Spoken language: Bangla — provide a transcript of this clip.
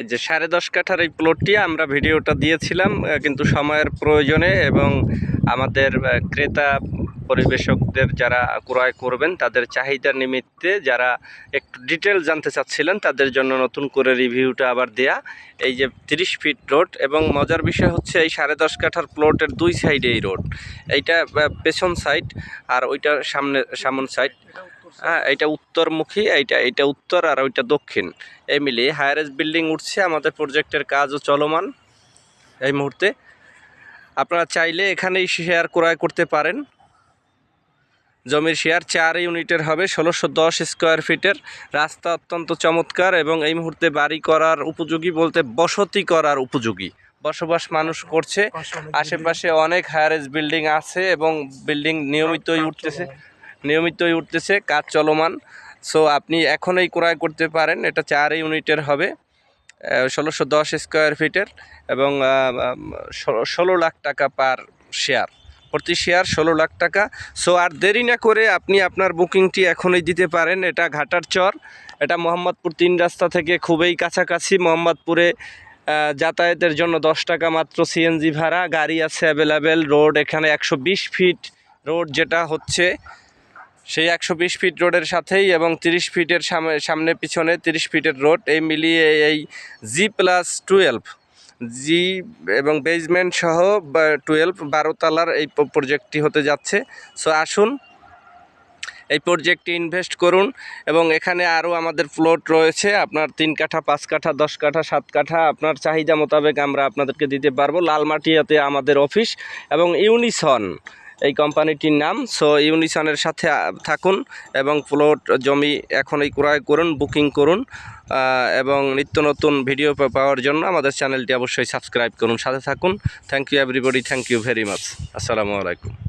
এই যে সাড়ে দশ কাঠার এই প্লটটি আমরা ভিডিওটা দিয়েছিলাম কিন্তু সময়ের প্রয়োজনে এবং আমাদের ক্রেতা পরিবেশকদের যারা ক্রয় করবেন, তাদের চাহিদার নিমিত্তে যারা একটু ডিটেল জানতে চাচ্ছিলেন, তাদের জন্য নতুন করে রিভিউটা আবার দেয়া। এই যে তিরিশ ফিট রোড এবং মজার বিষয় হচ্ছে এই সাড়ে দশ কাঠার প্লটের দুই সাইডে এই রোড এইটা পেছন সাইড আর ওইটা সামনে, সামন সাইড হ্যাঁ এটা উত্তরমুখী এইটা এটা উত্তর আর ওইটা দক্ষিণ। এই মিলিয়ে হায়ারেস্ট বিল্ডিং উঠছে আমাদের প্রজেক্টের কাজও চলমান এই মুহূর্তে। আপনারা চাইলে এখানেই শেয়ার ক্রয় করতে পারেন। জমির শেয়ার চার ইউনিটের হবে ষোলোশো দশ স্কোয়ার ফিটের রাস্তা অত্যন্ত চমৎকার এবং এই মুহূর্তে বাড়ি করার উপযোগী বলতে বসতি করার উপযোগী। বসবাস মানুষ করছে। আশেপাশে অনেক হায়ারেজ বিল্ডিং আছে এবং বিল্ডিং নিয়মিতই উঠতেছে। নিয়মিতই উঠতেছে, কাজ চলমান। সো আপনি এখনই ক্রয় করতে পারেন, এটা চার ইউনিটের হবে ষোলোশো দশ স্কোয়ার ফিটের এবং ষোলো- লাখ টাকা পার শেয়ার প্রতি শেয়ার ষোলো লাখ টাকা। সো আর দেরি না করে আপনি আপনার বুকিংটি এখনই দিতে পারেন, এটা ঘাটার চর। এটা মোহাম্মদপুর তিন রাস্তা থেকে খুবই কাছাকাছি, মোহাম্মদপুরে যাতায়াতের জন্য দশ টাকা মাত্র সিএনজি ভাড়া। গাড়ি আছে অ্যাভেলেবেল রোড এখানে একশো বিশ ফিট রোড যেটা হচ্ছে। সেই একশো বিশ ফিট রোডের সাথেই এবং তিরিশ ফিটের সামনে সামনে পিছনে তিরিশ ফিটের রোড এই মিলিয়ে এই জি প্লাস টুয়েলভ জি এবং বেজমেন্ট সহ টুয়েলভ বারো তালার এই প্রজেক্টটি হতে যাচ্ছে। সো আসুন, এই প্রজেক্টে ইনভেস্ট করুন এবং এখানে আরও আমাদের প্লট রয়েছে। আপনার তিন কাঠা, পাঁচ কাঠা, দশ কাঠা, সাত কাঠা, আপনার চাহিদা মোতাবেক আমরা আপনাদেরকে দিতে পারব। লালমাটিয়াতে আমাদের অফিস এবং ইউনিসন এই কোম্পানিটির নাম। সো ইউনিসনের সাথে থাকুন এবং প্লট জমি এখনই ক্রয় করুন, বুকিং করুন এবং নিত্য নতুন ভিডিও পাওয়ার জন্য আমাদের চ্যানেলটি অবশ্যই সাবস্ক্রাইব করুন, সাথে থাকুন। Thank you everybody thank you very much আসসালামু আলাইকুম।